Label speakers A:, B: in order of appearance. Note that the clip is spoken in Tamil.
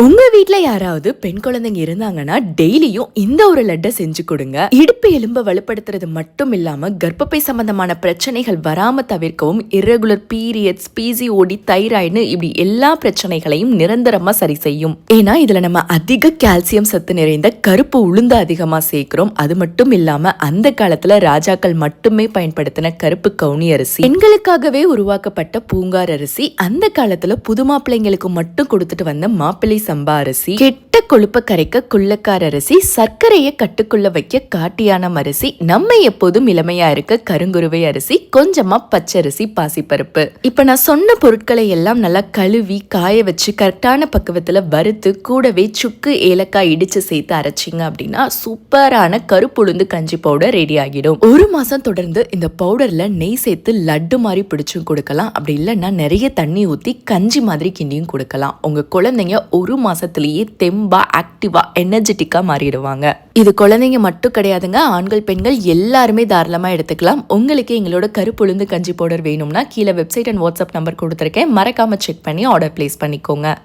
A: உங்க வீட்ல யாராவது பெண் குழந்தைங்க இருந்தாங்கன்னா டெய்லியும் இந்த ஒரு லட்டை செஞ்சு கொடுங்க. இடுப்பு எலும்பை வலுப்படுத்துறது மட்டும் இல்லாம கர்ப்பப்பை சம்பந்தமான பிரச்சனைகள் வராம தவிர்க்கவும் இரகுலர் பீரியட்ஸ் பிசிஓடி தைராய்டு இப்படி எல்லா பிரச்சனைகளையும் நிரந்தரமா சரி செய்யும். ஏன்னா இதுல நம்ம அதிக கால்சியம் சத்து நிறைந்த கருப்பு உளுந்து அதிகமா சேர்க்கிறோம். அது மட்டும் இல்லாம அந்த காலத்துல ராஜாக்கள் மட்டுமே பயன்படுத்தின கருப்பு கவுனி அரிசி. பெண்களுக்காகவே உருவாக்கப்பட்ட பூங்கார் அரிசி. அந்த காலத்துல புது மாப்பிள்ளைங்களுக்கு மட்டும் கொடுத்துட்டு வந்த மாப்பிள்ளை சம்பா அரிசி கெட்ட கொழுப்ப கரைக்க குள்ளக்கார அரிசி சர்க்கரையை கட்டுக்குள்ள வைக்க காட்டியானம் அரிசி நம்ம எப்போதும் இளமையா இருக்க கருங்குருவை அரிசி கொஞ்சமா பச்சரிசி பாசிப்பருப்பு. இப்ப நான் சொன்ன பொருட்களை எல்லாம் நல்லா கழுவி காய வச்சு கரெக்டான பக்குவத்துல வறுத்து கூடவே சுக்கு ஏலக்காய் இடிச்சு சேர்த்து அரைச்சிங்க அப்படின்னா சூப்பரான கருப்புளுந்து கஞ்சி பவுடர் ரெடி ஆகிடும். ஒரு மாசம் தொடர்ந்து இந்த பவுடர்ல நெய் சேர்த்து லட்டு மாதிரி பிடிச்சும் கொடுக்கலாம். அப்படி இல்லைன்னா நிறைய தண்ணி ஊத்தி கஞ்சி மாதிரி கிண்டியும் கொடுக்கலாம். உங்க குழந்தைங்க ஒரு மாசத்திலேயே தெம்பு ஆக்டிவா எனர்ஜெட்டிக்கா மாறிடுவாங்க. இது குழந்தைங்க மட்டும் கிடையாதுங்க. ஆண்கள் பெண்கள் எல்லாருமே தாராளமா எடுத்துக்கலாம். உங்களுக்கு எங்களோட கருப்புழுந்து கஞ்சி பவுடர் வேணும்னா கீழே வெப்சைட் அண்ட் வாட்ஸ்அப் நம்பர் கொடுத்துருக்கேன். மறக்காம செக் பண்ணி ஆர்டர் பிளேஸ் பண்ணிக்கோங்க.